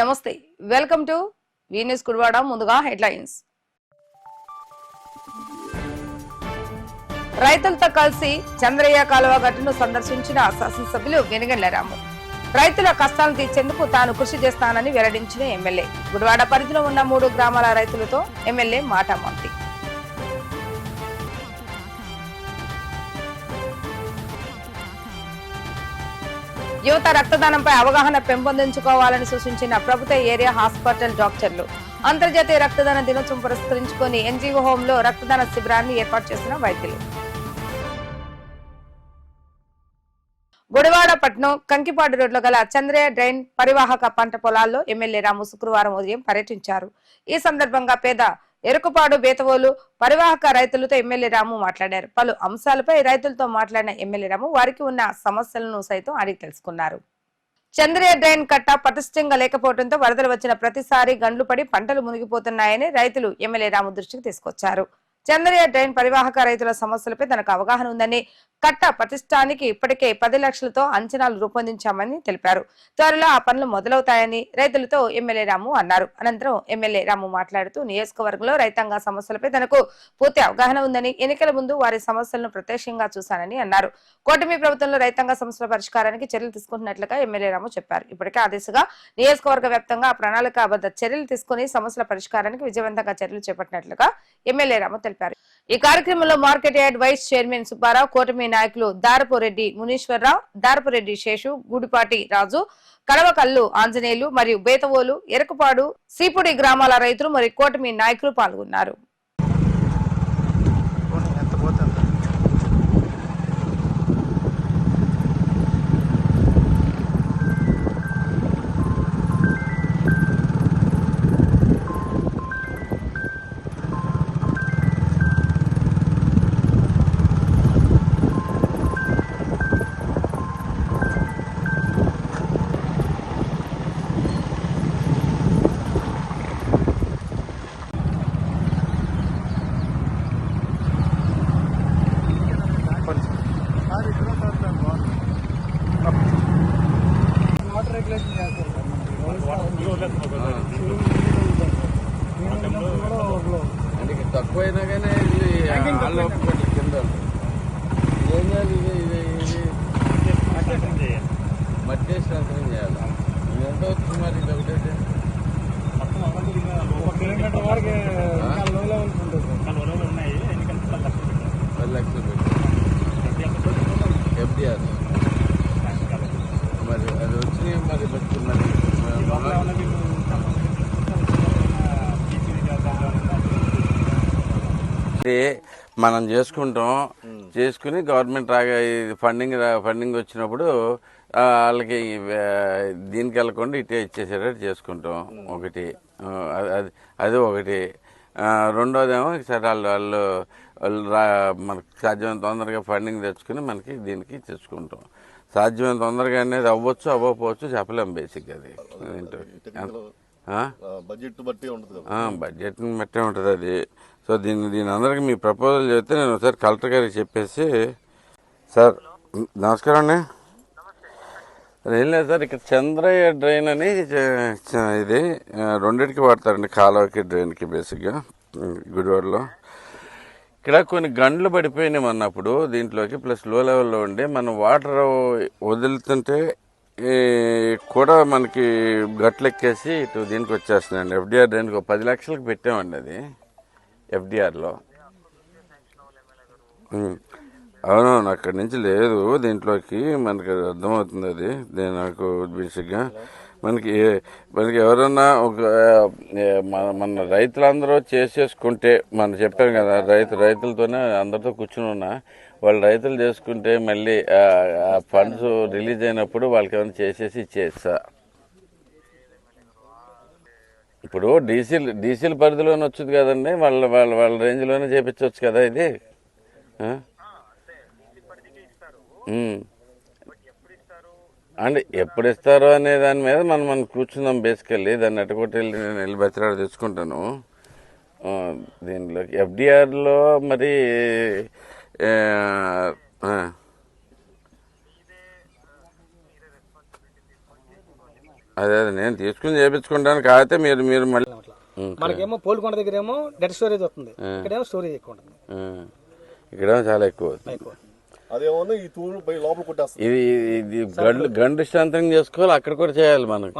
నమస్తే welcome to వీనెస్ కుడివాడ ముందుగా headlines. రైతులతో కలిసి చంద్రయ్య కాలువ గట్టును సందర్శించిన శాసనసభ్యులు వెనుగెళ్ళరాము రైతుల కష్టాలను తీర్చేందుకు తాను కృషి చేస్తానని వెల్లడించిన ఎమ్మెల్యే. గుడివాడ పరిధిలో ఉన్న మూడు గ్రామాల రైతులతో ఎమ్మెల్యే మాటామంతి యువత రక్తదానంపై అవగాహన పెంపొందించుకోవాలని సూచించిన ప్రభుత్వ ఏరియా హాస్పిటల్ డాక్టర్లు అంతర్జాతీయ రక్తదాన దినోత్సవం పురస్కరించుకొని ఎన్జీఓ హోమ్లో రక్తదాన శిబిరాన్ని ఏర్పాటు చేసిన వైద్యులు. గుడివాడ పట్నం కంకిపాడు రోడ్లో గల చంద్రయ్య డ్రైన్ పరివాహక పంట పొలాల్లో ఎమ్మెల్యే రాము శుక్రవారం ఉదయం పర్యటించారు. ఈ సందర్భంగా పేద ఎరుకుపాడు బేతవోలు పరివాహక రైతులతో ఎమ్మెల్యే రాము మాట్లాడారు. పలు అంశాలపై రైతులతో మాట్లాడిన ఎమ్మెల్యే రాము వారికి ఉన్న సమస్యలను సైతం అడిగి తెలుసుకున్నారు. చంద్రయ్య డ్రైన్ కట్ట పటిష్టంగా లేకపోవడంతో వరదలు వచ్చిన ప్రతిసారి గండ్లు పడి పంటలు మునిగిపోతున్నాయని రైతులు ఎమ్మెల్యే రాము దృష్టికి తీసుకొచ్చారు. చంద్రయ్య డ్రైన్ పరివాహక రైతుల సమస్యలపై తనకు అవగాహన ఉందని కట్ట ప్రతిష్టానికి ఇప్పటికే పది లక్షలతో అంచనాలు రూపొందించామని తెలిపారు. త్వరలో ఆ పనులు మొదలవుతాయని రైతులతో ఎమ్మెల్యే రాము అన్నారు. అనంతరం ఎమ్మెల్యే రాము మాట్లాడుతూ నియోజకవర్గంలో రైతాంగ సమస్యలపై తనకు పూర్తి అవగాహన ఉందని ఎన్నికల ముందు వారి సమస్యలను ప్రత్యక్షంగా చూశానని అన్నారు. కూటమి ప్రభుత్వంలో రైతాంగ సమస్యల పరిష్కారానికి చర్యలు తీసుకుంటున్నట్లుగా ఎమ్మెల్యే రాము చెప్పారు. ఇప్పటికే ఆ దిశగా నియోజకవర్గ వ్యాప్తంగా ప్రణాళికాబద్ధ చర్యలు తీసుకుని సమస్యల పరిష్కారానికి విజయవంతంగా చర్యలు చేపట్టినట్లుగా ఎమ్మెల్యే రాము తెలిపారు. ఈ కార్యక్రమంలో market yard vice chairman Subbarao కూటమి నాయకులు దారపురెడ్డి మునీశ్వరరావు దారపురెడ్డి శేషు గూడిపాటి రాజు కడవకల్లు ఆంజనేయులు మరియు బేతవోలు ఎరకపాడు సీపుడి గ్రామాల రైతులు మరియు కూటమి నాయకులు పాల్గొన్నారు. ఏం చేయాలి ఇది ఇది ఇది మట్టి సంతరం చేయాలి. ఇది ఎంత వచ్చింది మరి ఇది ఒకటైతే ఒక కిలోమీటర్ వరకు పది లక్షలు పెట్టి ఎఫ్డిఆర్ మరి అది వచ్చి మరి పెట్టుకున్నారు. ఇది మనం చేసుకుంటాం. చేసుకుని గవర్నమెంట్ రాగా ఫండింగ్ ఫండింగ్ వచ్చినప్పుడు వాళ్ళకి దీనికి వెళ్ళకుండా ఇటే ఇచ్చేసేటట్టు చేసుకుంటాం. ఒకటి. అది- అది ఒకటి. రెండోదేమో సరే వాళ్ళు వాళ్ళు మనకి సాధ్యమైనంత తొందరగా ఫండింగ్ తెచ్చుకుని మనకి దీనికి తెచ్చుకుంటాం సాధ్యమైనంత తొందరగా అనేది అవ్వచ్చు అవ్వకపోవచ్చు చెప్పలేం బేసిక్ అది? బడ్జెట్ బట్టి ఉంటుంది బడ్జెట్ని బట్టే ఉంటుంది అది. సో దీన్ని దీని అందరికి మీ ప్రపోజల్ చెప్తే నేను ఒకసారి కలెక్టర్ గారికి చెప్పేసి సార్ నమస్కారం అండి. ఏం లేదు సార్ ఇక్కడ చంద్రయ్య డ్రైన్ అని ఇది రెండిటికి వాడతారండి కాలువకి డ్రైన్కి బేసిక్గా గుడివాడలో. ఇక్కడ కొన్ని గండ్లు పడిపోయినాయి అన్నప్పుడు దీంట్లోకి ప్లస్లో లెవెల్లో ఉండి మనం వాటర్ వదులుతుంటే ఈ కూడా మనకి గట్లెక్కేసి ఇటు దీనికి వచ్చేస్తుందండి ఎఫ్డిఆర్ దానికి ఒక పది లక్షలకు పెట్టామండి అది. ఎఫ్డిఆర్లో. అవునవును అక్కడి నుంచి లేదు. దీంట్లోకి మనకి అర్థమవుతుంది అది. నేను నాకు బేసిక్గా మనకి మనకి ఎవరన్నా ఒక మన మన రైతులందరూ చేసేసుకుంటే మనం చెప్పాం కదా రైతు రైతులతోనే అందరితో కూర్చుని ఉన్నా వాళ్ళు రైతులు చేసుకుంటే మళ్ళీ ఫండ్స్ రిలీజ్ అయినప్పుడు వాళ్ళకి ఏమైనా చేసేసి ఇచ్చేస్తా. ఇప్పుడు డీసీల్ డీసీల్ పరిధిలోనే వచ్చింది కదండి. వాళ్ళ వాళ్ళ వాళ్ళ రేంజ్లోనే చేపించవచ్చు కదా ఇది? అండి అంటే ఎప్పుడు ఇస్తారో అనే దాని మీద మనం మనం కూర్చుందాం బేసికల్లీ. దాన్ని ఎట్టకొట్టి వెళ్ళి నేను వెళ్ళి బతిరాడు తెచ్చుకుంటాను. దీనిలో ఎఫ్డిఆర్లో మరి ఆ, ఆ. అదే అదే నేను తీసుకుని చేయించుకుంటాను కాకపోతే మీరు మీరు మళ్ళీ. మనకేమో పోల్కొండ దగ్గర ఏమో డెడ్ స్టోరేజ్ వస్తుంది. ఇక్కడేమో స్టోరేజ్ ఎక్కువ ఉంటుంది. ఇక్కడ చాలా ఎక్కువ ఇది ఇది గండు గండు శాంతం చేసుకోవాలి. అక్కడ కూడా చేయాలి మనకి.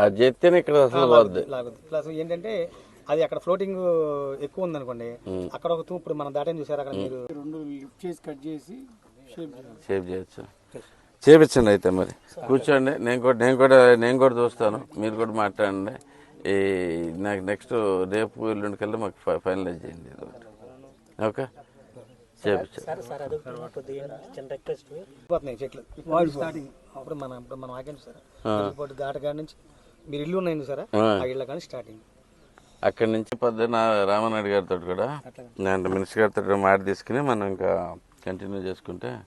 అది- చేస్తేనే ఇక్కడ అసలు పోద్ది. ప్లస్ ఏంటంటే అది అక్కడ ఫ్లోటింగ్ ఎక్కువ ఉందనుకోండి అక్కడ ఒక తూ- ఇప్పుడు మనం దాటని చూసారు అక్కడ మీరు రెండు లిఫ్ట్ చేసి కట్ చేసి షేప్ చేయొచ్చు. చేపించండి అయితే మరి. కూర్చోండి. నేను కూడా నేను కూడా నేను కూడా చూస్తాను. మీరు కూడా మాట్లాడండి. ఈ నాకు నెక్స్ట్ రేపు ఎల్లుండి కల్లా మాకు ఫై- ఫైనలైజ్ చేయండి. ఓకే? అప్పుడు మనం ఇప్పుడు మనం ఆగాం సార్. నుంచి మీరు ఇల్లు ఉన్నాయి సార్? ఆ. ఆ ఇళ్ళ కానీ స్టార్టింగ్ అక్కడి నుంచి పొద్దున్న రామనాయుడు గారితో కూడా నేను మినిస్టర్ గారితో మాట తీసుకుని మనం ఇంకా కంటిన్యూ చేసుకుంటే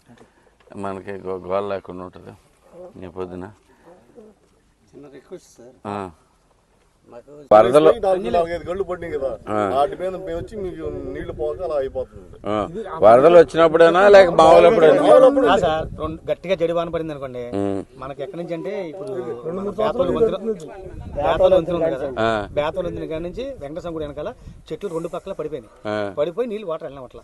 మనకి గోల లేకుండా ఉంటుంది. నీ పొద్దున. చిన్న రిక్వెస్ట్ సార్. వరదలు. వరదలు వచ్చినప్పుడేనా లేక మామూలు ఎప్పుడైనా? సార్ గట్టిగా జడివాన పడింది అనుకోండి. మనకి ఎక్కడి నుంచి అంటే ఇప్పుడు బేతోలు వంతెన ఉంది కదా. బేతోలు కాడ నుంచి వెంకటేశ్వర గుడి వెనకాల చెట్లు రెండు పక్కల పడిపోయినాయి. పడిపోయి నీళ్ళు వాటర్ వెళ్ళాం అట్లా.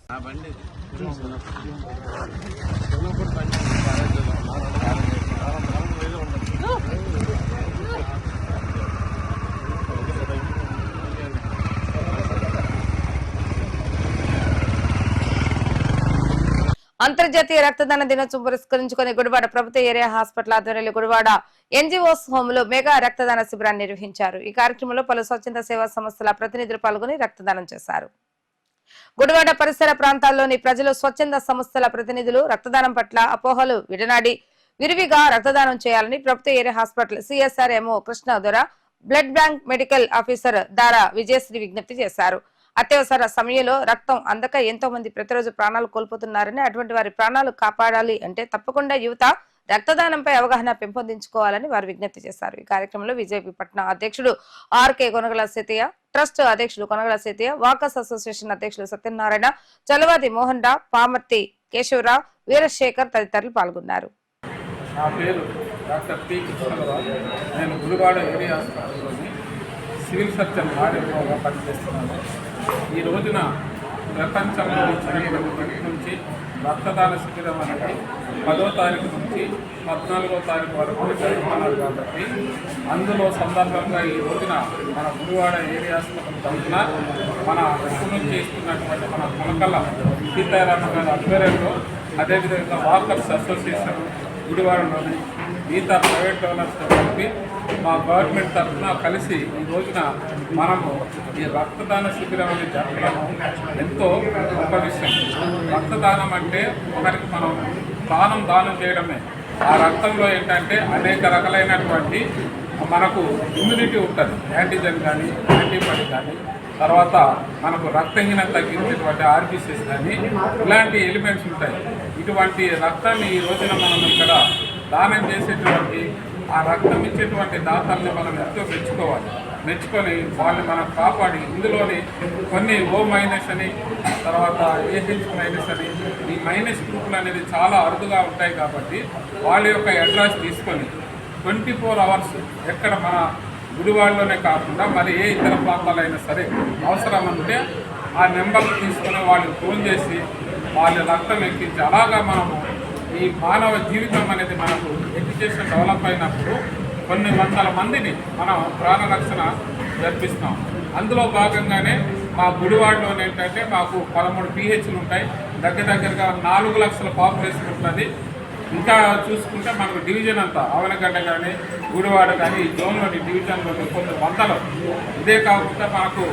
అంతర్జాతీయ రక్తదాన దినోత్సవం పురస్కరించుకుని గుడివాడ ప్రభుత్వ ఏరియా హాస్పిటల్ ఆధ్వర్యంలో గుడివాడ ఎన్జిఓస్ హోమ్లో మెగా రక్తదాన శిబిరాన్ని నిర్వహించారు. ఈ కార్యక్రమంలో పలు స్వచ్ఛంద సేవా సంస్థల ప్రతినిధులు పాల్గొని రక్తదానం చేశారు. గుడివాడ పరిసర ప్రాంతాల్లోని ప్రజలు స్వచ్ఛంద సంస్థల ప్రతినిధులు రక్తదానం పట్ల అపోహలు విడనాడి విరివిగా రక్తదానం చేయాలని ప్రభుత్వ area hospital CSR MO Krishna ద్వారా blood bank medical officer Dara Vijayasri విజ్ఞప్తి చేశారు. అత్యవసర సమయంలో రక్తం అందక ఎంతో మంది ప్రతిరోజు ప్రాణాలు కోల్పోతున్నారని అటువంటి వారి ప్రాణాలు కాపాడాలి అంటే తప్పకుండా యువత రక్తదానంపై అవగాహన పెంపొందించుకోవాలని వారు విజ్ఞప్తి చేశారు. ఈ కార్యక్రమంలో బీజేపీ పట్న అధ్యక్షుడు ఆర్కే కొనగల సీతయ్య ట్రస్ట్ అధ్యక్షుడు కొనగల సీతయ్య వాకర్స్ అసోసియేషన్ అధ్యక్షుడు సత్యనారాయణ చలవాది మోహన్ రావు పామర్తి కేశవరావు వీరశేఖర్ తదితరులు పాల్గొన్నారు. నా పేరు డాక్టర్ పి. నేను గుడివాడ ఏరియా సివిల్ సర్జన్ పనిచేస్తున్నాను. ఈ రోజున ప్రపంచంలో జరిగినప్పటి నుంచి రక్తదాన శిబిరం అనేది పదో తారీఖు నుంచి పద్నాలుగో తారీఖు వరకు జరుగుతున్నారు కాబట్టి అందులో సందర్భంగా ఈ రోజున మన గుడివాడ ఏరియాస్లో తరఫున మన ఎక్కడి నుంచి ఇస్తున్నటువంటి మన కొనకల్ల సీతారామ గారి ఆధ్వర్యంలో అదేవిధంగా వాకర్స్ అసోసియేషన్ గుడివాడలోని మిగతా ప్రైవేట్ డెవలప్స్తో కలిపి మా గవర్నమెంట్ తరఫున కలిసి ఈ రోజున మనము ఈ రక్తదాన శిబిరం అనేది జరపడం ఎంతో గొప్ప విషయం. రక్తదానం అంటే ఒకరికి మనం ప్రాణం దానం చేయడమే. ఆ రక్తంలో ఏంటంటే అనేక రకాలైనటువంటి మనకు ఇమ్యూనిటీ ఉంటుంది. యాంటీజెన్ కానీ యాంటీబాడీ కానీ తర్వాత మనకు రక్తహీనత తగ్గించేటువంటి ఆర్బీసీస్ కానీ ఇలాంటి ఎలిమెంట్స్ ఉంటాయి. ఇటువంటి రక్తాన్ని ఈ రోజున మనం ఇక్కడ దానం చేసేటువంటి ఆ రక్తం ఇచ్చేటువంటి దాతల్ని మనం ఎంతో మెచ్చుకోవాలి. మెచ్చుకొని వాళ్ళని మనం కాపాడి ఇందులోని కొన్ని ఓ మైనస్ అని తర్వాత ఏహెచ్ మైనస్ అని ఈ మైనస్ గ్రూపులు అనేది చాలా అరుదుగా ఉంటాయి కాబట్టి వాళ్ళ యొక్క అడ్రస్ తీసుకొని ట్వంటీ ఫోర్ అవర్స్ ఎక్కడ మన గుడివాడలోనే కాకుండా మరి ఏ ఇతర ప్రాంతాలైనా సరే అవసరం ఉంటే ఆ నెంబర్ తీసుకొని వాళ్ళు ఫోన్ చేసి వాళ్ళ రక్తం ఎక్కించి అలాగా మనము ఈ మానవ జీవితం అనేది మనకు ఎడ్యుకేషన్ డెవలప్ అయినప్పుడు కొన్ని వందల మందిని మనం ప్రాణరక్షణ జరిపిస్తాం. అందులో భాగంగానే మా గుడివాడలోనే ఏంటంటే మాకు పదమూడు పిహెచ్లు ఉంటాయి. దగ్గర దగ్గరగా నాలుగు లక్షల పాపులేషన్ ఉంటుంది. ఇంకా చూసుకుంటే మనకు డివిజన్ అంతా ఆవనగడ్డ కానీ గుడివాడ కానీ ఈ జోన్లోని డివిజన్లోని కొన్ని వందలు. ఇదే కాకుండా మనకు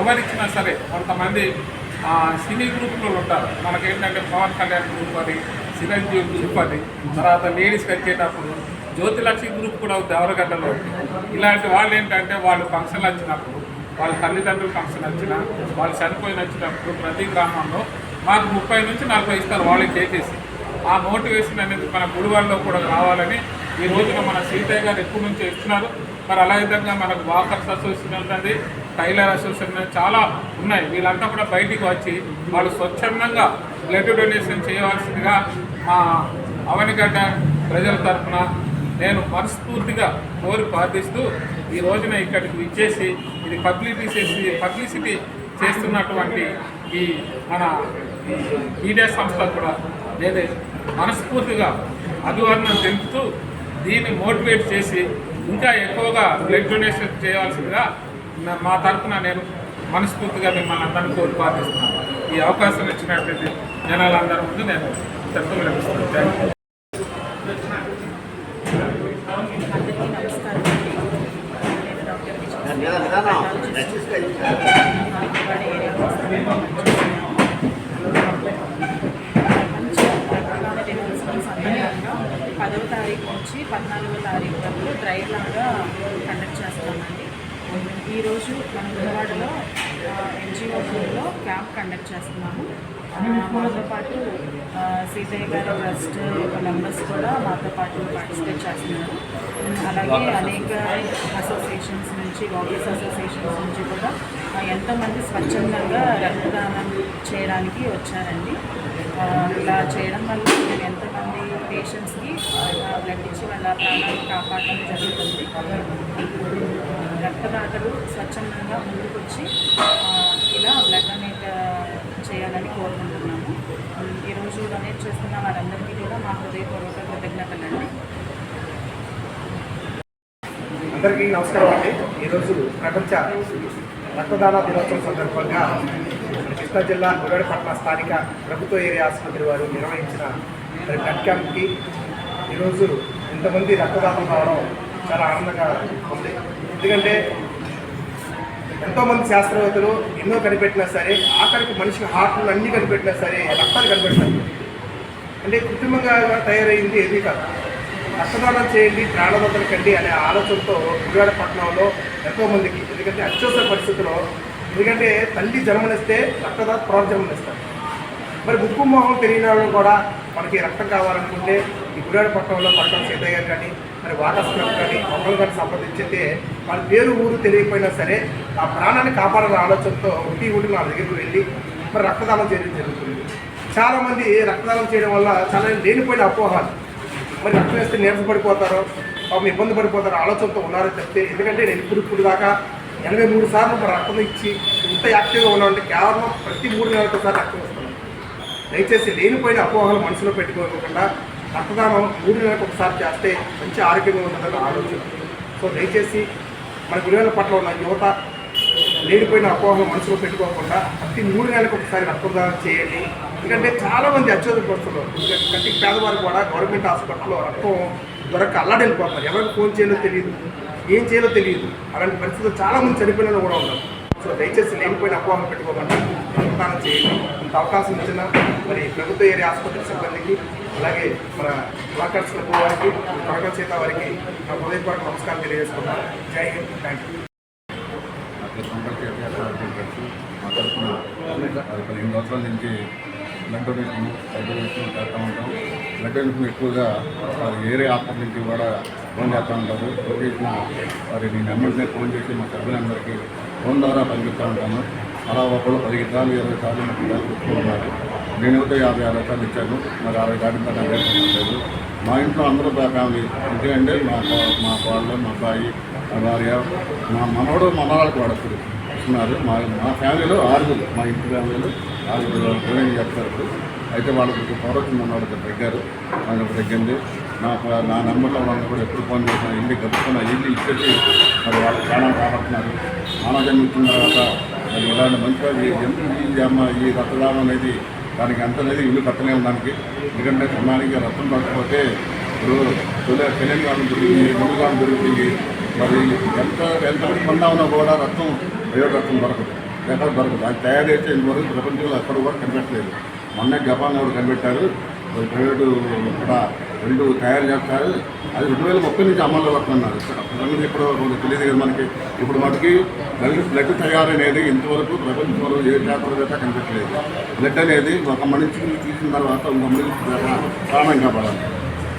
ఎవరిచ్చినా సరే కొంతమంది సినీ గ్రూపులు ఉంటారు. మనకేంటంటే పవన్ కళ్యాణ్ గ్రూప్ అని చిరంజీవి గ్రూప్ తర్వాత లేడీస్కి వచ్చేటప్పుడు జ్యోతిలక్ష్మి గ్రూప్ కూడా దేవరగడ్డలో ఎవరగడ్డలో ఇలాంటి వాళ్ళు ఏంటంటే వాళ్ళు ఫంక్షన్లు వచ్చినప్పుడు వాళ్ళ తల్లిదండ్రులు ఫంక్షన్ వచ్చిన వాళ్ళు చనిపోయిన వచ్చినప్పుడు ప్రతి గ్రామంలో మాకు ముప్పై నుంచి నలభై ఇస్తారు వాళ్ళకి చేసేసి. ఆ మోటివేషన్ అనేది మన గుడివాళ్ళలో కూడా రావాలని ఈ రోజున మన సీతయ్య గారు ఎక్కువ నుంచి ఇస్తున్నారు మరి అలా విధంగా మనకు వాకర్స్ అసోసియేషన్ ఉంటుంది టైలర్ అసోసియేషన్ చాలా ఉన్నాయి. వీళ్ళంతా కూడా బయటికి వచ్చి వాళ్ళు స్వచ్ఛందంగా బ్లడ్ డొనేషన్ చేయవలసిందిగా మా అవనిగడ్డ ప్రజల తరఫున నేను మనస్ఫూర్తిగా కోరి ప్రార్థిస్తూ ఈ రోజున ఇక్కడికి విచ్చేసి ఇది పబ్లిసిటీ చేసి పబ్లిసిటీ చేస్తున్నటువంటి ఈ మన ఈ మీడియా సంస్థ కూడా నేను మనస్ఫూర్తిగా అభివర్ణం తెలుపుతూ దీన్ని మోటివేట్ చేసి ఇంకా ఎక్కువగా బ్లడ్ డొనేషన్ చేయాల్సిందిగా మా తరఫున నేను మనస్ఫూర్తిగా మిమ్మల్ని అందరినీ కోరి ప్రార్థిస్తున్నాను. ఈ అవకాశం ఇచ్చినట్లయితే జనాలందరి ముందు నేను చెప్పలు లభిస్తున్నాను థ్యాంక్ యూ నేను పదవ తారీఖు నుంచి పద్నాలుగో తారీఖు వరకు డ్రై లాగా కండక్ట్ చేస్తామండి ఈరోజు మన విజయవాడలో ఎన్జిఓలో క్యాంప్ కండక్ట్ చేస్తున్నాము. ఆ, మాతో పాటు సీతయ్య గారి ట్రస్ట్ మెంబర్స్ కూడా మాతో పాటు పార్టిసిపేట్ చేస్తున్నారు. అలాగే అనేక అసోసియేషన్స్ నుంచి వాకర్స్ అసోసియేషన్స్ నుంచి కూడా ఆ, ఎంతోమంది స్వచ్ఛందంగా రక్తదానం చేయడానికి వచ్చారండి. ఇలా చేయడం వల్ల మేము ఎంతోమంది పేషెంట్స్కి బ్లడ్ ఇచ్చి వాళ్ళ ప్రాణాలను కాపాడడం జరుగుతుంది. రక్తదాతలు స్వచ్ఛందంగా ముందుకొచ్చి ఇలా బ్లడ్ అనేది చేయాలని కోరుకుంటున్నాము. ఈరోజు డొనేట్ చేస్తున్న వారందరికీ కూడా మా హృదయపూర్వక కృతజ్ఞతలండి. అందరికీ నమస్కారం అండి. ఈరోజు ప్రపంచ రక్తదాన దినోత్సవం సందర్భంగా కృష్ణా జిల్లా గురడిపట్ల స్థానిక ప్రభుత్వ ఏరియా ఆసుపత్రి వారు నిర్వహించిన బ్లడ్ క్యాంప్కి ఈరోజు ఇంతమంది రక్తదానం కావడం చాలా ఆనందంగా ఉంది. ఎందుకంటే ఎంతోమంది శాస్త్రవేత్తలు ఎన్నో కనిపెట్టినా సరే ఆఖరికి మనిషికి హార్ట్లు అన్నీ కనిపెట్టినా సరే రక్తాలు కనిపెట్టాలి అంటే కృత్రిమంగా తయారైంది ఏది కాదు. రక్తదానం చేయండి ప్రాణదాతలు కండి అనే ఆలోచనతో విజయవాడపట్నంలో ఎంతో మందికి ఎందుకంటే అత్యవసర పరిస్థితుల్లో ఎందుకంటే తల్లి జన్మనిస్తే రక్తదాత పునర్జన్మనిస్తారు మరి ముక్కు మొహం తెలియని వాళ్ళు కూడా మనకి రక్తం కావాలనుకుంటే ఈ గుడివాడపట్నంలో పట్టణం సీతయ్య గారు కానీ మరి వాటర్స్ కానీ మొక్కలు కానీ సంప్రదించితే వాళ్ళ పేరు ఊరు తెలియకపోయినా సరే ఆ ప్రాణాన్ని కాపాడాలనే ఆలోచనతో ఒకటి ఊటి నా దగ్గరికి వెళ్ళి మరి రక్తదానం చేయడం జరుగుతుంది. చాలామంది రక్తదానం చేయడం వల్ల చాలా లేనిపోయిన అపోహాలు. మరి రక్తం వేస్తే నీరస పడిపోతారు పాపం ఇబ్బంది పడిపోతారో ఆలోచనతో ఉన్నారో చెప్తే ఎందుకంటే నేను ఇప్పుడు ఇప్పుడు దాకా ఎనభై మూడు సార్లు మరి రక్తం ఇచ్చి ఇంత యాక్టివ్గా ఉన్నామంటే కేవలం ప్రతి మూడు నెలలకు ఒకసారి రక్తం ఇస్తున్నాం దయచేసి లేనిపోయిన అపోహలు మనసులో పెట్టుకోకుండా రక్తదానం మూడు నెలలకు ఒకసారి చేస్తే మంచి ఆరోగ్యంగా ఉంటుందని ఆలోచన. సో దయచేసి మన గురువుల పట్ల ఉన్న యువత లేనిపోయిన అపోహలు మనసులో పెట్టుకోకుండా ప్రతి మూడు నెలలకు ఒకసారి రక్తదానం చేయండి. ఎందుకంటే చాలా మంది అత్యధిక పడుతున్నారు ఎందుకంటే ప్రతి పేదవారు కూడా గవర్నమెంట్ హాస్పిటల్లో రక్తం దొరక అల్లాడిపోతారు ఎవరికి ఫోన్ చేయాలో తెలియదు ఏం చేయాలో తెలియదు. అలాంటి పరిస్థితులు చాలామంది చనిపోయిన కూడా ఉన్నారు. సో దయచేసి లేనిపోయిన అపోహలు పెట్టుకోకుండా రక్తదానం చేయండి. ఇంత అవకాశం ఇచ్చిన మరి ప్రభుత్వ ఏరియా ఆసుపత్రి సిబ్బందికి అలాగే మన వాకర్స్ క్లబ్ వారికి కొరకల చేత వారికి నా హృదయపూర్వక నమస్కారం తెలియజేసుకున్నాను జై హింద్. Thank you. పదిహేను సంవత్సరాల నుంచి బ్లడ్ డొనేషన్ బ్లడ్ డొనేషన్ చేస్తూ ఉంటాం. బ్లడ్ డొనేషన్ ఎక్కువగా వారి వేరే ఆసుపత్రి నుంచి కూడా ఫోన్ చేస్తూ ఉంటారు. ఫోన్ చేసిన వారి నేను నెంబర్స్ని ఫోన్ చేసి మా సభ్యులందరికీ ఫోన్ ద్వారా పంపిస్తూ ఉంటాను అలా ఒకళ్ళు పది సార్లు ఇరవై సార్లు ముప్పై సార్లు ఇస్తున్నారు నేను అయితే యాభై ఆరు సార్లు ఇచ్చాను మరి అరవై దాటిన లేదు మా ఇంట్లో అందరూ మా ఫ్యామిలీ ఎందుకంటే మా మా వాళ్ళు మా అబ్బాయి మా భార్య మా మనవడు మనవాళ్ళకి వాడప్పుడు ఇస్తున్నారు మా మా ఫ్యామిలీలో ఆరుగురు మా ఇంటి ఫ్యామిలీలో ఆరుగురు ట్రైనింగ్ చేస్తారు. అయితే వాళ్ళకి పౌరత్వం మనవాడికి తగ్గారు వాళ్ళకి తగ్గింది నా నా నెంబర్లో వాళ్ళని కూడా ఎప్పుడు ఫోన్ చేసిన ఇల్లు కలుపుకున్న ఇల్లు ఇచ్చేసి మరి వాళ్ళు ప్రాణం కాపాడుతున్నారు మానవ జన్మించిన తర్వాత మరి ఇలాంటి మంచిగా ఈ అమ్మ ఈ ఈ రక్తదానం అనేది దానికి ఎంత అనేది ఇల్లు కట్టలేము దానికి. ఎందుకంటే సమయానికి రక్తం పడకపోతే ఇప్పుడు తెలియని కాలం దొరికింది తమిళనాడు దొరికింది. మరి ఎంత ఎంత పొందామన్నా కూడా రక్తం ప్రయోగ రక్తం దొరకదు. ఎక్కడ దొరకదు. అది తయారు చేస్తే ఇంతవరకు ప్రపంచంలో ఎక్కడ కూడా కనిపెట్టలేదు. మొన్న జపాన్ కూడా కనిపెట్టారు. మరి ప్రైవేటు ఇక్కడ రెండు తయారు చేస్తారు. అది రెండు వేల ముప్పై నుంచి అమల్లో వస్తున్నారు. సంగతి ఇప్పుడు కొంచెం తెలియదు కదా మనకి. ఇప్పుడు మనకి బ్లడ్ బ్లడ్ తయారనేది ఇంతవరకు ప్రపంచంలో ఏ శాస్త్రవేత్త కనిపించలేదు. బ్లడ్ అనేది ఒక మనిషి తీసిన తర్వాత ఒక మనిషి ప్రాణం కాపాడాలి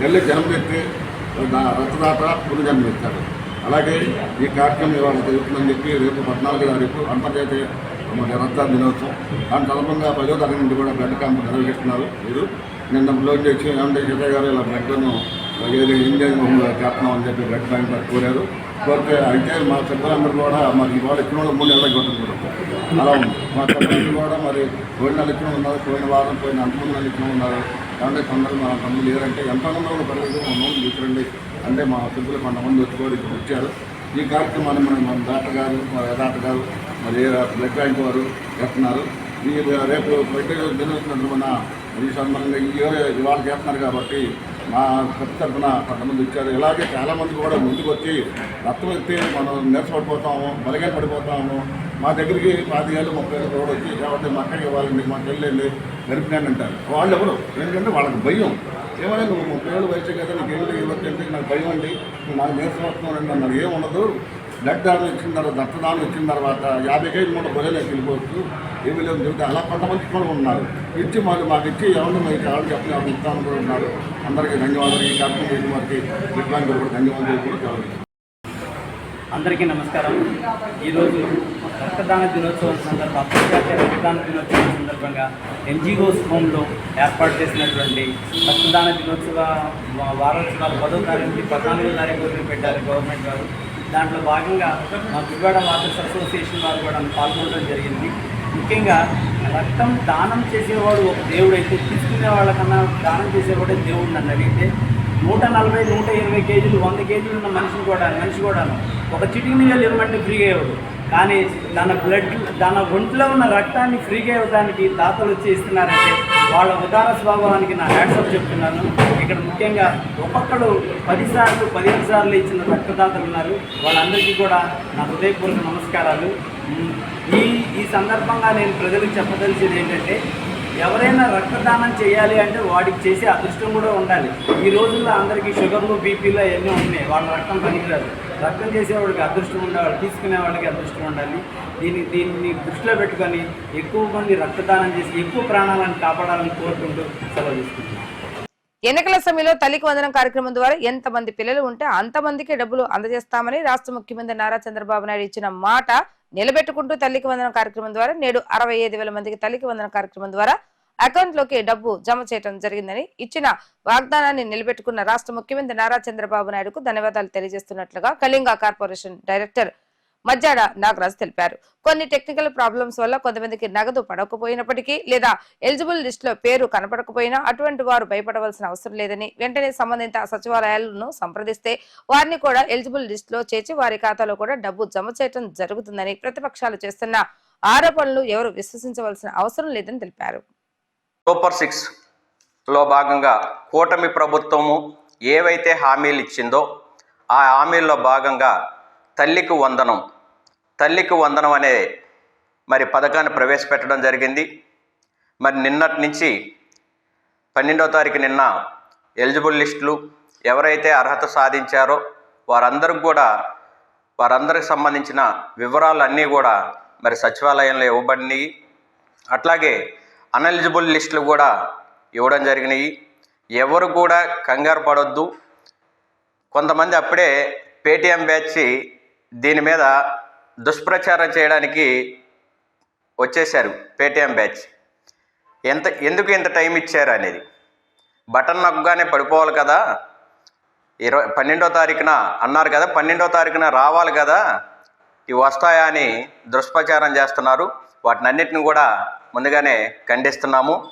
వెళ్ళి జన్మెత్తి రక్తదాత పునర్జన్మిస్తారు అలాగే ఈ కార్యక్రమం ఇవాళ జరుగుతుందని చెప్పి రేపు పద్నాలుగు తారీఖు అంతర్జాతీయ మన రక్తదాన దినోత్సవం. దాని సందర్భంగా పదో తరగతి నుండి కూడా బ్లడ్ క్యాంప్ నిర్వహిస్తున్నారు మీరు. నిన్న బ్లోజ్ చేసి ఏమంటే సీతయ్య గారు ఇలా బ్లడ్ను ఏది ఇండియన్ చేస్తున్నాం అని చెప్పి బ్లడ్ బ్యాంక్ కోరారు. కోరితే అయితే మా సభ్యులందరూ కూడా మరి ఇవాళ ఇచ్చిన వాళ్ళు మూడు నెలలకు కొట్టుకుంటారు అలా ఉంది. మా సభ్యులు కూడా మరి పోయిన నెల ఇచ్చిన ఉన్నారు పోయిన వారం పోయిన అంతమంది నెలలు ఇచ్చిన ఉన్నారు. కాబట్టి కొందరు మా తమ్ముడు లేరంటే ఎంతమంది కూడా పర్లేదు మా నోళ్ళు తీసుకురండి. అంటే మా సభ్యులు కొంతమంది వచ్చి కూడా ఇక్కడ వచ్చారు. ఈ కార్యక్రమాన్ని మనం మన డాక్టర్ గారు మా డాక్టర్ గారు మరి బ్లడ్ బ్యాంక్ వారు చెప్తున్నారు ఈ రేపు ప్రతి దినోత్సవం మన ఈ సందర్భంగా ఈ ఇవాళ చేస్తున్నారు కాబట్టి మా ప్రతి తరఫున కొంతమంది ఇచ్చారు ఇలాగే చాలామంది కూడా ముందుకు వచ్చి రక్తం ఎత్తి మనం నీరసపడిపోతాము బలగా పడిపోతాము. మా దగ్గరికి పాతికేళ్ళు ముప్పై ఏళ్ళు కూడా వచ్చి కాబట్టి మా అక్కడికి ఇవ్వాలండి మా చెల్లెళ్ళి గరిపినాన్ని అంటారు. వాళ్ళు ఎవరు? ఎందుకంటే వాళ్ళకి భయం. ఏమైనా నువ్వు ముప్పై ఏళ్ళు వయసు కదా నీకు ఏళ్ళు ఇవ్వచ్చు నాకు భయం అండి. నాకు నీరసం వస్తున్నావు అన్నారు. ఏముండదు. బ్లడ్ దానం ఇచ్చిన తర్వాత రక్తదానం ఇచ్చిన తర్వాత యాభై కేజీలు మూడు బొలలోకి వెళ్ళిపోవచ్చు ఏమీ లేదు చెబితే అలా కొంతమంది కూడా ఉన్నారు. ఇచ్చి మళ్ళీ మాకు ఇచ్చి ఎవరిని మీకు కావాలి చెప్పి ఎవరు ఇస్తామని కూడా ఉన్నారు అందరికీ ధన్యవాదాలు. ఈ కార్యక్రమం చేసిన వారికి విద్వాంగ్ కూడా ధన్యవాదాలు కూడా అందరికీ నమస్కారం. ఈరోజు రక్తదాన దినోత్సవం సందర్భంగా అంతర్జాతీయ రక్తదాన దినోత్సవం సందర్భంగా ఎన్జిఓస్ హోమ్లో ఏర్పాటు చేసినటువంటి రక్తదాన దినోత్సవ వారోత్సవాలు పదో తారీఖు పద్నాలుగో తారీఖు పెట్టారు గవర్నమెంట్ వారు. దాంట్లో భాగంగా మా గుడివాడ మాతృస్ అసోసియేషన్ వారు కూడా పాల్గొనడం జరిగింది. ముఖ్యంగా రక్తం దానం చేసేవాడు ఒక దేవుడైతే తీసుకునే వాళ్ళకన్నా దానం చేసేవాడే దేవుడు నన్ను అడిగితే నూట నలభై నూట ఇరవై కేజీలు వంద కేజీలు ఉన్న మనిషిని కూడా మనిషి కూడాను ఒక చిటికి నీళ్ళు ఇవ్వమంటే ఫ్రీగా ఇవ్వడు. కానీ తన బ్లడ్ తన ఒంట్లో ఉన్న రక్తాన్ని ఫ్రీగా ఇవ్వడానికి దాతలు వచ్చి ఇస్తున్నారంటే వాళ్ళ ఉదార స్వభావానికి నా హ్యాట్సప్ చెప్తున్నాను. ఇక్కడ ముఖ్యంగా ఒక్కొక్కడు పదిసార్లు పదిహేను సార్లు ఇచ్చిన రక్తదాతలు ఉన్నారు. వాళ్ళందరికీ కూడా నా హృదయపూర్వక నమస్కారాలు. ఈ ఈ సందర్భంగా నేను ప్రజలకు చెప్పదలిచేది ఏంటంటే ఎవరైనా రక్తదానం చేయాలి అంటే వాడికి చేసే అదృష్టం కూడా ఉండాలి. ఈ రోజుల్లో అందరికీ షుగర్లు బీపీలు ఎన్నో ఉన్నాయి. వాళ్ళ రక్తం పనికిరాదు. రక్తం చేసేవాడికి అదృష్టం ఉండాలి తీసుకునే వాళ్ళకి అదృష్టం ఉండాలి. దీన్ని దీన్ని దృష్టిలో పెట్టుకొని ఎక్కువ మంది రక్తదానం చేసి ఎక్కువ ప్రాణాలను కాపాడాలని కోరుకుంటూ సెలవు తీసుకుంటున్నాను ఎన్నికల సమయంలో తల్లికి వందనం కార్యక్రమం ద్వారా ఎంత మంది పిల్లలు ఉంటే అంతమందికి డబ్బులు అందజేస్తామని రాష్ట్ర ముఖ్యమంత్రి నారా చంద్రబాబు నాయుడు ఇచ్చిన మాట నిలబెట్టుకుంటూ తల్లికి వందన కార్యక్రమం ద్వారా నేడు అరవై ఐదు వేల మందికి తల్లికి వందన కార్యక్రమం ద్వారా అకౌంట్లోకి డబ్బు జమ చేయడం జరిగిందని ఇచ్చిన వాగ్దానాన్ని నిలబెట్టుకున్న రాష్ట్ర ముఖ్యమంత్రి నారా చంద్రబాబు నాయుడుకు ధన్యవాదాలు తెలియజేస్తున్నట్లుగా కళింగ కార్పొరేషన్ డైరెక్టర్ మజ్జాడ నాగరాజ్ తెలిపారు. కొన్ని టెక్నికల్ ప్రాబ్లమ్స్ వల్ల కొంతమందికి నగదు పడకపోయినప్పటికీ లేదా ఎలిజిబుల్ లిస్ట్లో పేరు కనపడకపోయినా అటువంటి వారు భయపడవలసిన అవసరం లేదని వెంటనే సంబంధిత సచివాలయాలను సంప్రదిస్తే వారిని కూడా ఎలిజిబుల్ లిస్ట్లో చేర్చి వారి ఖాతాలో కూడా డబ్బు జమ చేయడం జరుగుతుందని ప్రతిపక్షాలు చేస్తున్న ఆరోపణలు ఎవరు విశ్వసించవలసిన అవసరం లేదని తెలిపారు. సూపర్ సిక్స్లో భాగంగా కూటమి ప్రభుత్వము ఏవైతే హామీలు ఇచ్చిందో ఆ హామీల్లో భాగంగా తల్లికి వందనం. తల్లికి వందనం అనే మరి పథకాన్ని ప్రవేశపెట్టడం జరిగింది. మరి నిన్నటి నుంచి పన్నెండవ తారీఖు నిన్న ఎలిజిబుల్ లిస్టులు ఎవరైతే అర్హత సాధించారో వారందరికి కూడా వారందరికి సంబంధించిన వివరాలు అన్నీ కూడా మరి సచివాలయంలో ఇవ్వబడినాయి. అట్లాగే అనెలిజిబుల్ లిస్టులు కూడా ఇవ్వడం జరిగినాయి. ఎవరు కూడా కంగారు పడొద్దు. కొంతమంది అప్పుడే పేటీఎం బ్యాచ్ దీని మీద దుష్ప్రచారం చేయడానికి వచ్చేశారు పేటీఎం బ్యాచ్. ఎంత ఎందుకు ఇంత టైం ఇచ్చారు అనేది. బటన్ నొక్కగానే పడిపోవాలి కదా. ఇరవై పన్నెండో తారీఖున అన్నారు కదా పన్నెండో తారీఖున రావాలి కదా. ఇవి వస్తాయా అని దుష్ప్రచారం చేస్తున్నారు. వాటిని అన్నిటిని కూడా ముందుగానే ఖండిస్తున్నాము.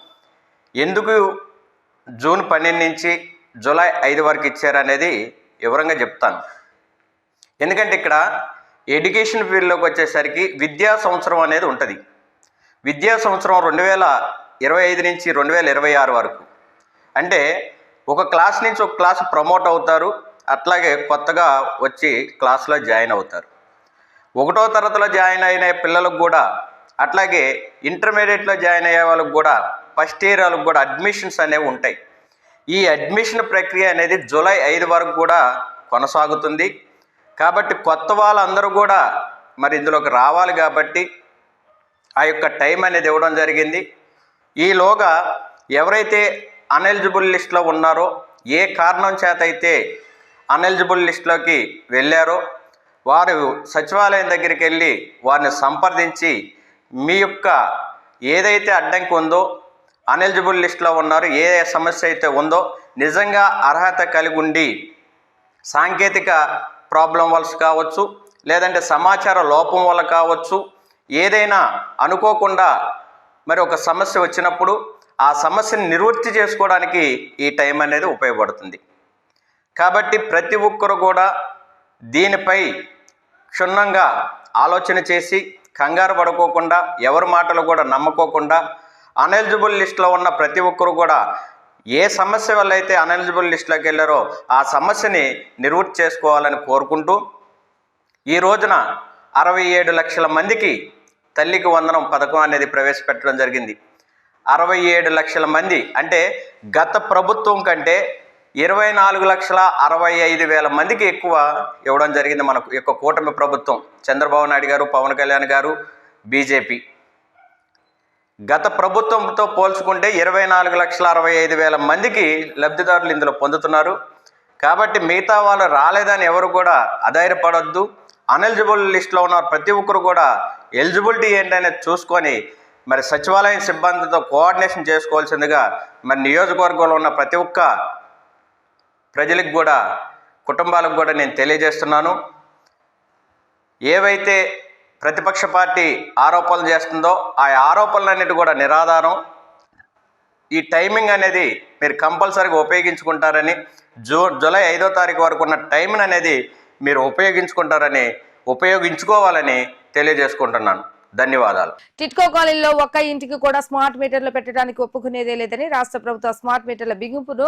ఎందుకు జూన్ పన్నెండు నుంచి జూలై ఐదు వరకు ఇచ్చారనేది వివరంగా చెప్తాను. ఎందుకంటే ఇక్కడ ఎడ్యుకేషన్ ఫీల్డ్లోకి వచ్చేసరికి విద్యా సంవత్సరం అనేది ఉంటుంది. విద్యా సంవత్సరం రెండు వేల ఇరవై ఐదు నుంచి రెండు వేల ఇరవై ఆరు వరకు. అంటే ఒక క్లాస్ నుంచి ఒక క్లాస్ ప్రమోట్ అవుతారు అట్లాగే కొత్తగా వచ్చి క్లాస్లో జాయిన్ అవుతారు. ఒకటో తరగతిలో జాయిన్ అయిన పిల్లలకు కూడా అట్లాగే ఇంటర్మీడియట్లో జాయిన్ అయ్యే వాళ్ళకు కూడా ఫస్ట్ ఇయర్ వాళ్ళకు కూడా అడ్మిషన్స్ అనేవి ఉంటాయి. ఈ అడ్మిషన్ ప్రక్రియ అనేది జూలై ఐదు వరకు కూడా కొనసాగుతుంది. కాబట్టి కొత్త వాళ్ళందరూ కూడా మరి ఇందులోకి రావాలి కాబట్టి ఆ యొక్క టైం అనేది ఇవ్వడం జరిగింది. ఈలోగా ఎవరైతే అనెలిజిబుల్ లిస్ట్లో ఉన్నారో ఏ కారణం చేత అయితే అనెలిజిబుల్ లిస్ట్లోకి వెళ్ళారో వారు సచివాలయం దగ్గరికి వెళ్ళి వారిని సంప్రదించి మీ యొక్క ఏదైతే అడ్డంకి ఉందో అనెలిజిబుల్ లిస్ట్లో ఉన్నారు ఏ సమస్య అయితే ఉందో నిజంగా అర్హత కలిగి ఉండి సాంకేతిక ప్రాబ్లం వల్ల కావచ్చు లేదంటే సమాచార లోపం వల్ల కావచ్చు ఏదైనా అనుకోకుండా మరి ఒక సమస్య వచ్చినప్పుడు ఆ సమస్యను నివృత్తి చేసుకోవడానికి ఈ టైం అనేది ఉపయోగపడుతుంది. కాబట్టి ప్రతి ఒక్కరు కూడా దీనిపై క్షుణ్ణంగా ఆలోచన చేసి కంగారు పడుకోకుండా ఎవరి మాటలు కూడా నమ్మకోకుండా అనెలిజిబుల్ లిస్ట్లో ఉన్న ప్రతి ఒక్కరు కూడా ఏ సమస్య వల్ల అయితే అనెలిజిబుల్ లిస్టులోకి వెళ్ళారో ఆ సమస్యని నిర్వృత్తి చేసుకోవాలని కోరుకుంటూ ఈ రోజున అరవై ఏడు లక్షల మందికి తల్లికి వందనం పథకం అనేది ప్రవేశపెట్టడం జరిగింది. అరవై ఏడు లక్షల మంది అంటే గత ప్రభుత్వం కంటే ఇరవై నాలుగు లక్షల అరవై ఐదు వేల మందికి ఎక్కువ ఇవ్వడం జరిగింది మనకు యొక్క కూటమి ప్రభుత్వం. చంద్రబాబు నాయుడు గారు పవన్ కళ్యాణ్ గారు బీజేపీ. గత ప్రభుత్వంతో పోల్చుకుంటే ఇరవై నాలుగు లక్షల అరవై ఐదు వేల మందికి లబ్ధిదారులు ఇందులో పొందుతున్నారు. కాబట్టి మిగతా వాళ్ళు రాలేదని ఎవరు కూడా అధైర్యపడొద్దు. అనెలిజిబుల్ లిస్ట్లో ఉన్న ప్రతి ఒక్కరు కూడా ఎలిజిబిలిటీ ఏంటనేది చూసుకొని మరి సచివాలయం సిబ్బందితో కోఆర్డినేషన్ చేసుకోవాల్సిందిగా మరి నియోజకవర్గంలో ఉన్న ప్రతి ఒక్క ప్రజలకు కూడా కుటుంబాలకు కూడా నేను తెలియజేస్తున్నాను. ఏవైతే ప్రతిపక్ష పార్టీ ఆరోపణలు చేస్తుందో ఆ ఆరోపణలన్నిటి కూడా నిరాధారం. ఈ టైమింగ్ అనేది మీరు కంపల్సరీగా ఉపయోగించుకుంటారని జూ జూలై ఐదో తారీఖు వరకు ఉన్న టైంని అనేది మీరు ఉపయోగించుకుంటారని ఉపయోగించుకోవాలని తెలియజేసుకుంటున్నాను. ధన్యవాదాలు. టిట్కో కాలనీలో ఒక్క ఇంటికి కూడా స్మార్ట్ మీటర్లు పెట్టడానికి ఒప్పుకునేదే లేదని రాష్ట్ర ప్రభుత్వ స్మార్ట్ మీటర్ల బిగింపును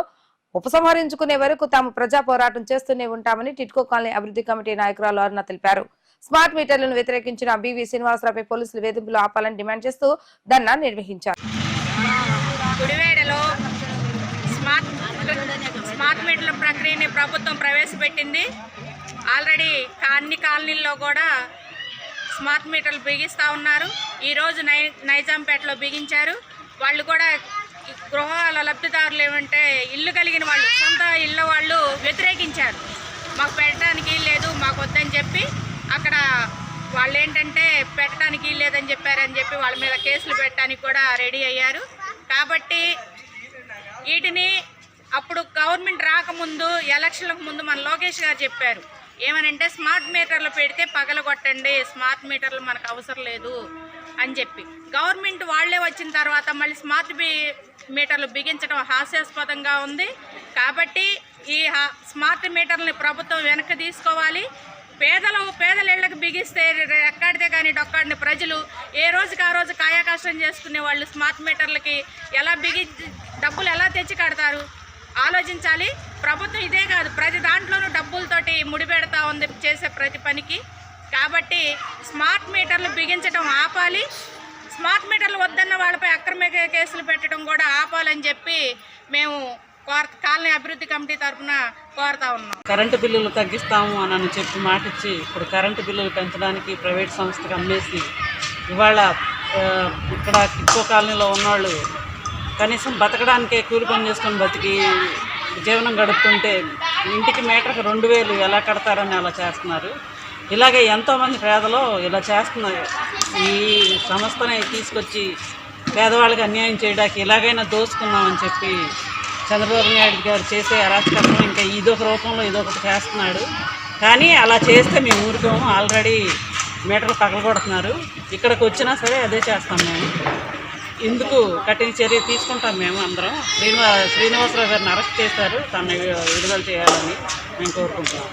ఉపసంహరించుకునే వరకు తాము ప్రజా పోరాటం చేస్తూనే ఉంటామని టిట్కో కాలనీ అభివృద్ధి కమిటీ నాయకురాలు అరుణ తెలిపారు. స్మార్ట్ మీటర్లను వ్యతిరేకించిన బీవీ శ్రీనివాసరావుపై పోలీసులు వేధింపులు ఆపాలని డిమాండ్ చేస్తూ ధర్నా నిర్వహించారు. గుడివేడలో స్మార్ట్ స్మార్ట్ మీటర్ల ప్రక్రియని ప్రభుత్వం ప్రవేశపెట్టింది. ఆల్రెడీ అన్ని కాలనీల్లో కూడా స్మార్ట్ మీటర్లు బిగిస్తూ ఉన్నారు. ఈరోజు నై నైజాంపేటలో బిగించారు. వాళ్ళు కూడా గృహాల లబ్ధిదారులు ఏమంటే ఇల్లు కలిగిన వాళ్ళు సొంత ఇళ్ళ వాళ్ళు వ్యతిరేకించారు. మాకు పెట్టడానికి లేదు మాకు వద్దని చెప్పి అక్కడ వాళ్ళు ఏంటంటే పెట్టడానికి లేదని చెప్పారని చెప్పి వాళ్ళ మీద కేసులు పెట్టడానికి కూడా రెడీ అయ్యారు. కాబట్టి వీటిని అప్పుడు గవర్నమెంట్ రాకముందు ఎలక్షన్లకు ముందు మన లోకేష్ గారు చెప్పారు. ఏమనంటే స్మార్ట్ మీటర్లు పెడితే పగలగొట్టండి స్మార్ట్ మీటర్లు మనకు అవసరం లేదు అని చెప్పి. గవర్నమెంట్ వాళ్ళే వచ్చిన తర్వాత మళ్ళీ స్మార్ట్ మీటర్లు బిగించడం హాస్యాస్పదంగా ఉంది. కాబట్టి ఈ హా- స్మార్ట్ మీటర్ని ప్రభుత్వం వెనక్కి తీసుకోవాలి. పేదలం పేదల ఇళ్ళకి బిగిస్తే ఎక్కడితే కానీ డొక్కడిని ప్రజలు ఏ రోజుకి ఆ రోజు కాయాకాష్టం చేసుకునే వాళ్ళు స్మార్ట్ మీటర్లకి ఎలా బిగి డబ్బులు ఎలా తెచ్చి కడతారు? ఆలోచించాలి. ప్రభుత్వం ఇదే కాదు ప్రతి దాంట్లోనూ డబ్బులతోటి ముడిపెడతా ఉంది చేసే ప్రతి పనికి. కాబట్టి స్మార్ట్ మీటర్లు బిగించడం ఆపాలి. స్మార్ట్ మీటర్లు వద్దన్న వాళ్ళపై అక్రమ కేసులు పెట్టడం కూడా ఆపాలని చెప్పి మేము కోరత కాలనీ అభివృద్ధి కమిటీ తరఫున కోరుతా ఉన్నాం. కరెంటు బిల్లులు తగ్గిస్తాము అని అని చెప్పి మాటిచ్చి ఇప్పుడు కరెంటు బిల్లులు పెంచడానికి ప్రైవేట్ సంస్థకు అమ్మేసి ఇవాళ ఇక్కడ కిక్కో కాలనీలో ఉన్నవాళ్ళు కనీసం బతకడానికే కూలి పని చేసుకొని బతికి జీవనం గడుపుతుంటే ఇంటికి మీటర్కి రెండు వేలు ఎలా కడతారని అలా చేస్తున్నారు. ఇలాగే ఎంతోమంది పేదలు ఇలా చేస్తున్నారు. ఈ సంస్థని తీసుకొచ్చి పేదవాళ్ళకి అన్యాయం చేయడానికి ఇలాగైనా దోసుకుందామని చెప్పి చంద్రబాబు నాయుడు గారు చేసే అరాచకత్వం ఇంకా ఇదొక రూపంలో ఇదొకటి చేస్తున్నాడు. కానీ అలా చేస్తే మేము ఊరుకోము. ఆల్రెడీ మీటర్లు పగలగొడుతున్నారు. ఇక్కడికి వచ్చినా సరే అదే చేస్తాం మేము. ఇందుకు కఠిన చర్య తీసుకుంటాం మేము అందరం. శ్రీనివా శ్రీనివాసరావు గారిని అరెస్ట్ చేశారు. తనని విడుదల చేయాలని మేము కోరుకుంటున్నాం.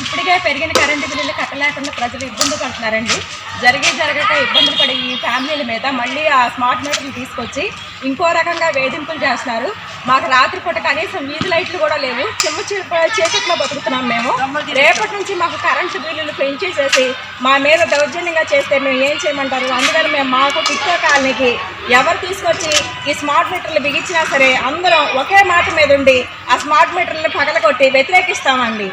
ఇప్పటికే పెరిగిన కరెంటు బిల్లులు కట్టలేకుండా ప్రజలు ఇబ్బంది పడుతున్నారండి. జరిగే జరగక ఇబ్బందులు పడి ఈ ఫ్యామిలీల మీద మళ్ళీ ఆ స్మార్ట్ మీటర్లు తీసుకొచ్చి ఇంకో రకంగా వేధింపులు చేస్తున్నారు. మాకు రాత్రిపూట కనీసం వీధి లైట్లు కూడా లేవు. చిమ్మ చీకట్లో చీకట్లో బతుకుతున్నాం మేము. రేపటి నుంచి మాకు కరెంటు బిల్లులు పెంచేసేసి మా మీద దౌర్జన్యంగా చేస్తే మేము ఏం చేయమంటారు? అందుకని మేము మాకు టిక్కో కాలనీకి ఎవరు తీసుకొచ్చి ఈ స్మార్ట్ మీటర్లు బిగించినా సరే అందరం ఒకే మాట మీద ఉండి ఆ స్మార్ట్ మీటర్లను పగలగొట్టి వ్యతిరేకిస్తామండి.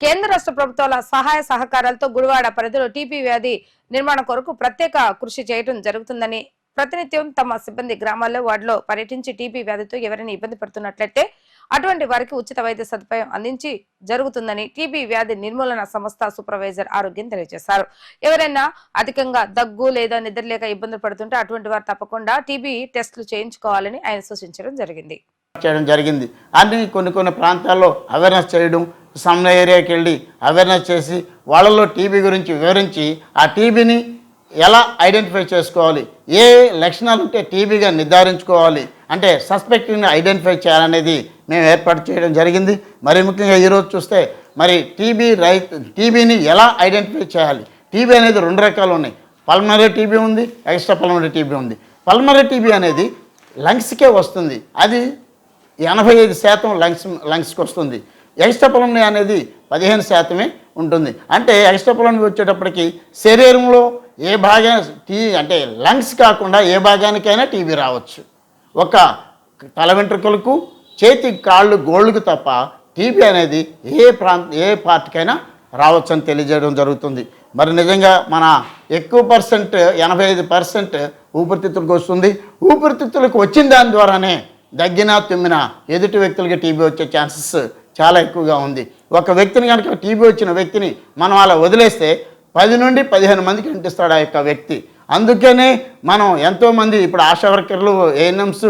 కేంద్ర రాష్ట్ర ప్రభుత్వాల సహాయ సహకారాలతో గుడివాడ పరిధిలో టీపీ వ్యాధి నిర్మాణం కొరకు ప్రత్యేక కృషి చేయడం జరుగుతుందని ప్రతినిత్యం తమ సిబ్బంది గ్రామాల్లో వార్డులో పర్యటించి టీబీ వ్యాధితో ఎవరైనా ఇబ్బంది పడుతున్నట్లయితే అటువంటి వారికి ఉచిత వైద్య సదుపాయం అందించి జరుగుతుందని టీబీ వ్యాధి నిర్మూలన సంస్థ సూపర్వైజర్ ఆరోగ్యం తెలియజేశారు. ఎవరైనా అధికంగా దగ్గు లేదా నిద్రలేక ఇబ్బందులు పడుతుంటే అటువంటి వారు తప్పకుండా టీబీ టెస్టులు చేయించుకోవాలని ఆయన సూచించడం జరిగింది. చేయడం జరిగింది. అన్ని కొన్ని కొన్ని ప్రాంతాల్లో అవేర్నెస్ చేయడం సమ్ ఏరియాకి వెళ్ళి అవేర్నెస్ చేసి వాళ్ళలో టీబీ గురించి వివరించి ఆ టీబీని ఎలా ఐడెంటిఫై చేసుకోవాలి? ఏ లక్షణాలు ఉంటే టీబీగా నిర్ధారించుకోవాలి? అంటే సస్పెక్ట్ని ఐడెంటిఫై చేయాలనేది మేము ఏర్పాటు చేయడం జరిగింది. మరి ముఖ్యంగా ఈరోజు చూస్తే మరి టీబీ రై టీబీని ఎలా ఐడెంటిఫై చేయాలి? టీబీ అనేది రెండు రకాలు ఉన్నాయి. పల్మరీ టీబీ ఉంది ఎక్స్ట్రా పల్మరీ టీబీ ఉంది. పల్మరీ టీబీ అనేది లంగ్స్కే వస్తుంది. అది ఎనభై ఐదు శాతం లంగ్స్ లంగ్స్కి వస్తుంది. ఎక్స్ట్రా అనేది పదిహేను శాతమే ఉంటుంది. అంటే ఎక్స్ట్రా పొలం వచ్చేటప్పటికి శరీరంలో ఏ భాగా టీ అంటే లంగ్స్ కాకుండా ఏ భాగానికైనా టీబీ రావచ్చు. ఒక తల వెంట్రుకలకు చేతి కాళ్ళు గోళ్ళకు తప్ప టీబీ అనేది ఏ ప్రాంత ఏ పార్ట్కైనా రావచ్చు అని తెలియజేయడం జరుగుతుంది. మరి నిజంగా మన ఎక్కువ పర్సెంట్ ఎనభై ఐదు పర్సెంట్ ఊపిరితిత్తులకు వస్తుంది. ఊపిరితిత్తులకు వచ్చిన దాని ద్వారానే దగ్గిన తుమ్మిన ఎదుటి వ్యక్తులకి టీబీ వచ్చే ఛాన్సెస్ చాలా ఎక్కువగా ఉంది. ఒక వ్యక్తిని కనుక టీబీ వచ్చిన వ్యక్తిని మనం అలా వదిలేస్తే పది నుండి పదిహేను మందికి అంటిస్తాడు ఆ యొక్క వ్యక్తి. అందుకనే మనం ఎంతోమంది ఇప్పుడు ఆశా వర్కర్లు ఏఎన్ఎంస్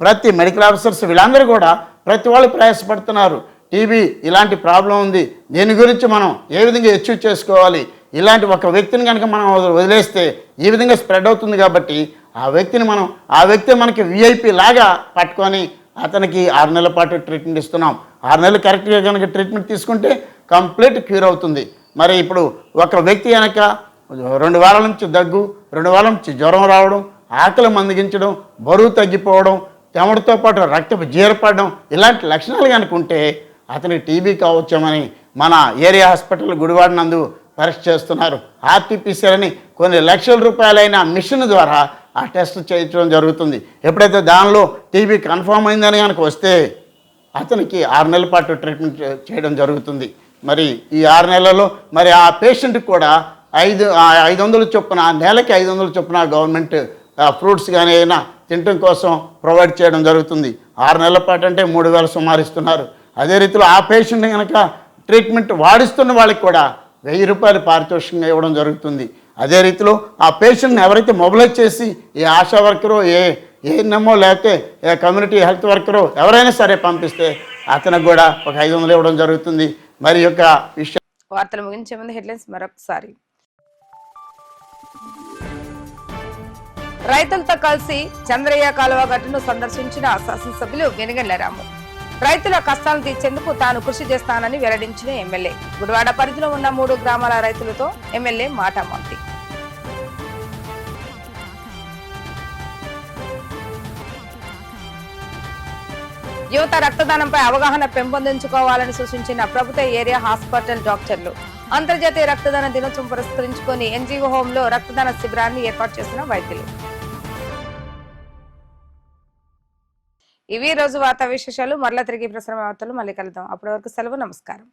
ప్రతి మెడికల్ ఆఫీసర్స్ వీళ్ళందరూ కూడా ప్రతి వాళ్ళు ప్రయాసపడుతున్నారు. టీబీ ఇలాంటి ప్రాబ్లం ఉంది. దీని గురించి మనం ఏ విధంగా అచీవ్ చేసుకోవాలి? ఇలాంటి ఒక వ్యక్తిని కనుక మనం వదిలేస్తే ఈ విధంగా స్ప్రెడ్ అవుతుంది కాబట్టి ఆ వ్యక్తిని మనం ఆ వ్యక్తి మనకి విఐపి లాగా పట్టుకొని అతనికి ఆరు నెలల పాటు ట్రీట్మెంట్ ఇస్తున్నాం. ఆరు నెలలు కరెక్ట్గా కనుక ట్రీట్మెంట్ తీసుకుంటే కంప్లీట్ క్యూర్ అవుతుంది. మరి ఇప్పుడు ఒక వ్యక్తి కనుక రెండు వారాల నుంచి దగ్గు రెండు వారాల నుంచి జ్వరం రావడం ఆకలి మందగించడం బరువు తగ్గిపోవడం చెమటతో పాటు రక్తపు జీరపడడం ఇలాంటి లక్షణాలు కనుక ఉంటే అతనికి టీబీ కావచ్చామని మన ఏరియా హాస్పిటల్ గుడివాడ నందు పరీక్ష చేస్తున్నారు. ఆర్టీపీసీఆర్ అని కొన్ని లక్షల రూపాయలైన మిషన్ ద్వారా ఆ టెస్ట్ చేయించడం జరుగుతుంది. ఎప్పుడైతే దానిలో టీబీ కన్ఫర్మ్ అయిందని కనుక వస్తే అతనికి ఆరు నెలల పాటు ట్రీట్మెంట్ చేయడం జరుగుతుంది. మరి ఈ ఆరు నెలల్లో మరి ఆ పేషెంట్కి కూడా ఐదు ఐదు వందల చొప్పున నెలకి ఐదు వందల చొప్పున గవర్నమెంట్ ఫ్రూట్స్ కానీ అయినా తినటం కోసం ప్రొవైడ్ చేయడం జరుగుతుంది. ఆరు నెలల పాటు అంటే మూడు వేల సుమారిస్తున్నారు అదే రీతిలో ఆ పేషెంట్ కనుక ట్రీట్మెంట్ వాడిస్తున్న వాళ్ళకి కూడా వెయ్యి రూపాయలు పారితోషికంగా ఇవ్వడం జరుగుతుంది. అదే రీతిలో ఆ పేషెంట్ని ఎవరైతే మొబిలైజ్ చేసి ఏ ఆశా వర్కరో ఏ ఏ నమ్మో లేకపోతే కమ్యూనిటీ హెల్త్ వర్కరు ఎవరైనా సరే పంపిస్తే అతనికి కూడా ఒక ఐదు వందలు ఇవ్వడం జరుగుతుంది. మరి యొక్క విషయం వార్తలు ముగించే ముందు హెడ్లైన్స్ మరొకసారి. రైతులతో కలిసి చంద్రయ్య కాలువ గట్టును సందర్శించిన శాసనసభ్యులు వెనుగల్లరాము రైతుల కష్టాలను తీర్చేందుకు తాను కృషి చేస్తానని వెల్లడించిన ఎమ్మెల్యే. గుడివాడ పరిధిలో ఉన్న మూడు గ్రామాల రైతులతో ఎమ్మెల్యే మాటామంతి యువత రక్తదానంపై అవగాహన పెంపొందించుకోవాలని సూచించిన ప్రభుత్వ ఏరియా హాస్పిటల్ డాక్టర్లు అంతర్జాతీయ రక్తదాన దినోత్సవం పురస్కరించుకొని ఎన్జీఓ హోమ్లో రక్తదాన శిబిరాన్ని ఏర్పాటు చేసిన వైద్యులు. ఇవి రోజు వార్తా విశేషాలు. మరలా తిరిగి ప్రసారం వార్తలు మళ్ళీ కలుద్దాం. అప్పటి వరకు సెలవు నమస్కారం.